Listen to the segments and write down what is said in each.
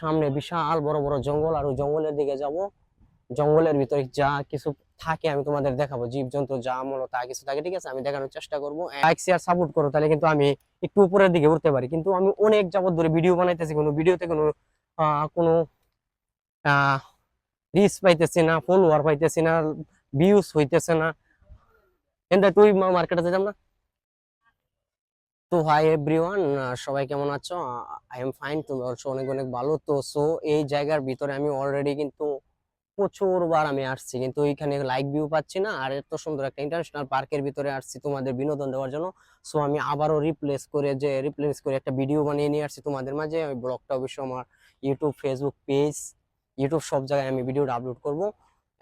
সামনে বিশাল বড় বড় জঙ্গল, আর জঙ্গলের দিকে যাব। জঙ্গলের ভিতরে যা কিছু থাকে আমি তোমাদের দেখাবো। জীবজন্তু, যা মূলত তা কিছু থাকে, ঠিক আছে? আমি দেখানোর চেষ্টা করব। লাইক শেয়ার সাপোর্ট করো, তাহলে কিন্তু আমি একটু উপরের দিকে উঠতে পারি। কিন্তু আমি অনেক যাবত ধরে ভিডিও বানাইতেছি, কোনো ভিডিওতে কোনো কোনো রিচ পাইতেছি না ফলোয়ার পাইতেছি না ভিউজ হইতেছে না। এন্ড তুই মার্কেটে যেতাম না? তো হাই এভরিওয়ান সবাই কেমন আছো? আই এম ফাইন তুমি অলসো অনেক অনেক ভালো। তো সো এই জায়গার ভিতরে আমি অলরেডি কিন্তু প্রচুরবার আমি আসছি। কিন্তু ওইখানে লাইক ভিউ পাচ্ছি না, আর এত সুন্দর একটা ইন্টারন্যাশনাল পার্কের ভিতরে আসছি তোমাদের বিনোদন দেওয়ার জন্য। সো আমি আবারও রিপ্লেস করে যে রিপ্লেস করে একটা ভিডিও বানিয়ে নিয়ে আসছি তোমাদের মাঝে। ওই ব্লগটা অবশ্য আমার ইউটিউব ফেসবুক পেজ ইউটিউব সব জায়গায় আমি ভিডিওটা আপলোড করব।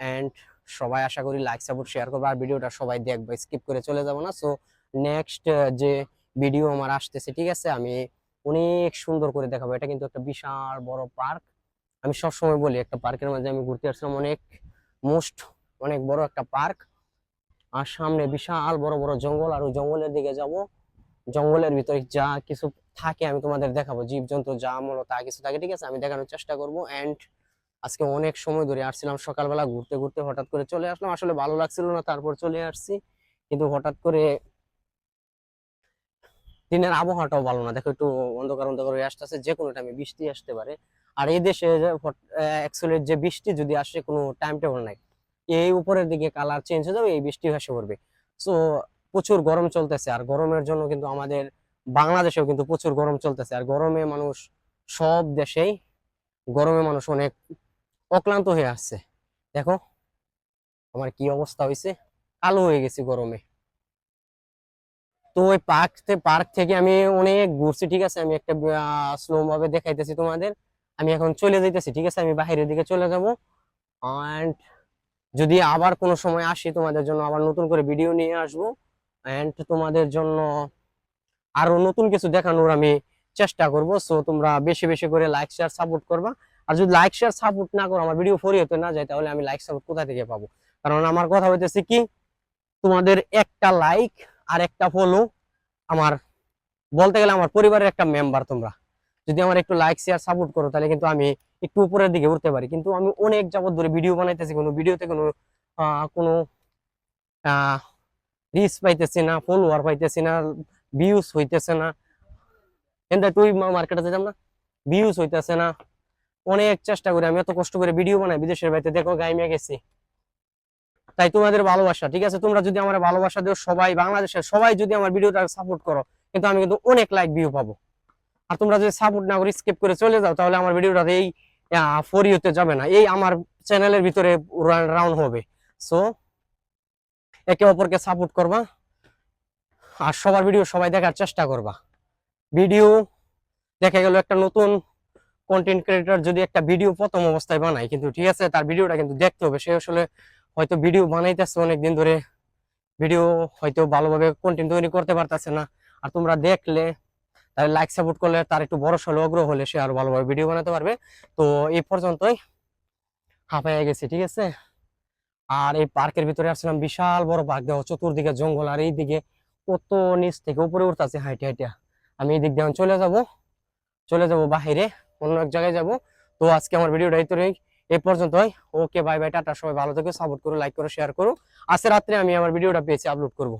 অ্যান্ড সবাই আশা করি লাইক সাপোর্ট শেয়ার করব। আর ভিডিওটা সবাই দেখবে স্কিপ করে চলে যাব না। সো নেক্সট যে ভিডিও আমার আসতেছে, ঠিক আছে? আমি অনেক সুন্দর করে দেখাবো। এটা কিন্তু একটা বিশাল বড় পার্ক। আমি সব সময় বলি, একটা পার্কের মাঝে আমি ঘুরতে আসলাম অনেক, মোস্ট অনেক বড় একটা পার্ক। আর সামনে বিশাল বড় বড় জঙ্গল, আর ওই জঙ্গলের দিকে যাব। জঙ্গলের ভিতরে যা কিছু থাকে আমি তোমাদের দেখাবো। জীবজন্তু, যা মূলত তা কিছু থাকে, ঠিক আছে? আমি দেখানোর চেষ্টা করব। অ্যান্ড আজকে অনেক সময় ধরে আসছিলাম সকালবেলা ঘুরতে ঘুরতে, হঠাৎ করে চলে আসলাম। আসলে ভালো লাগছিল না, তারপর চলে আসছি। কিন্তু হঠাৎ করে দিনের আবহাওয়াটাও ভালো না। দেখো একটু অন্ধকার অন্ধকার হয়ে আসতেছে, যে কোনো টাইমে বৃষ্টি আসতে পারে। আর এই দেশে অ্যাকচুয়ালি যে বৃষ্টি যদি আসে, কোনো টাইম টেবল নাই। এই উপরের দিকে কালার চেঞ্জ হয়ে যাবে, এই বৃষ্টি ভেসে পড়বে। সো প্রচুর গরম চলতেছে। আর গরমের জন্য কিন্তু আমাদের বাংলাদেশেও কিন্তু প্রচুর গরম চলতেছে। আর গরমে মানুষ, সব দেশেই গরমে মানুষ অনেক অক্লান্ত হয়ে আসছে। দেখো, আমার কি অবস্থা হয়েছে? কালো হয়ে গেছে গরমে। তো ওই পার্ক পার্ক থেকে আমি অনেক ঘুরছি, ঠিক আছে? আমি একটা স্লো ভাবে দেখাইতেছি তোমাদের। আমি এখন চলে যাইতেছি, ঠিক আছে? আমি বাইরের দিকে চলে যাব। অ্যান্ড যদি আবার কোনো সময় আসি তোমাদের জন্য, আবার নতুন করে ভিডিও নিয়ে আসব। অ্যান্ড তোমাদের জন্য আরও নতুন কিছু দেখানোর আমি চেষ্টা করব। সো তোমরা বেশি বেশি করে লাইক শেয়ার সাপোর্ট করবা। আর যদি লাইক শেয়ার সাপোর্ট না করো, আমার ভিডিও ফরি হতে না যায়, তাহলে আমি লাইক সাপোর্ট কোথা থেকে পাবো? কারণ আমার কথা হইতেছে কি, তোমাদের একটা লাইক আর একটা ফলো আমার, বলতে গেলে আমার পরিবারের একটা মেম্বার তোমরা। যদি আমার একটু লাইক শেয়ার সাপোর্ট করো, তাহলে কিন্তু আমি একটু উপরের দিকে উঠতে পারি। কিন্তু আমি অনেক যাবত ধরে ভিডিও বানাইতেছি, কোনো ভিডিওতে কোনো কোনো রিচ পাইতেছি না ফলোয়ার পাইতেছি না ভিউজ হইতেছে না। এন্ড তুই মার্কেটে যেতাম না ভিউজ হইতেছে না। অনেক চেষ্টা করে, আমি এত কষ্ট করে ভিডিও বানাই, বিদেশের বাড়িতে। দেখো গাইমিয়া গেছি। তাই তোমাদের ভালোবাসা, ঠিক আছে? তোমরা যদি আমার ভালোবাসা দিও সবাই বাংলাদেশের সবাই যদি আমার ভিডিওটা সাপোর্ট করো, কিন্তু আমি কিন্তু অনেক লাইক ভিউ পাবো। আর তোমরা যদি সাপোর্ট না করে স্কিপ করে চলে যাও, তাহলে আমার ভিডিওটা এই ফরি হতে যাবে না। এই আমার চ্যানেলের ভিতরে রাউন্ড হবে। সো একে অপরকে সাপোর্ট করবা, আর সবার ভিডিও সবাই দেখার চেষ্টা করবা। ভিডিও দেখা গেল একটা নতুন কন্টেন্ট ক্রিয়েটর যদি একটা ভিডিও প্রথম অবস্থায় বানায়, কিন্তু ঠিক আছে, তার ভিডিওটা কিন্তু দেখতে হবে। সে আসলে হয়তো ভিডিও বানাইতেছে অনেকদিন ধরে। ভিডিও হয়তো ভালোভাবে কন্টেন্ট তৈরি করতে পারতেছে না। আর তোমরা দেখলে, তার লাইক সাপোর্ট করলে তার একটু বড় সড়ো আগ্রহ হলে সে আরও ভালোভাবে ভিডিও বানাতে পারবে। তো এই পর্যন্তই। হাঁপাইয়া গেছি, ঠিক আছে? আর এই পার্কের ভিতরে আসছিলাম, বিশাল বড় পার্ক। দেখো, চতুর্দিকে জঙ্গল, আর এইদিকে কত নিচ থেকে উপরে উঠতেছে, হাইটে হাইটে। আমি এই দিক দিয়ে চলে যাব। চলে যাব বাহিরে, অন্য এক জায়গায় যাব। তো আজকে আমার ভিডিওটা এই তো পর্যন্ত হয়। ওকে, বাই বাই, টাটা, সবাই ভালো থেকো সাপোর্ট করো লাইক করো শেয়ার করো। আজকে রাত্রে আমি আমার ভিডিওটা পেয়েছি আপলোড করব।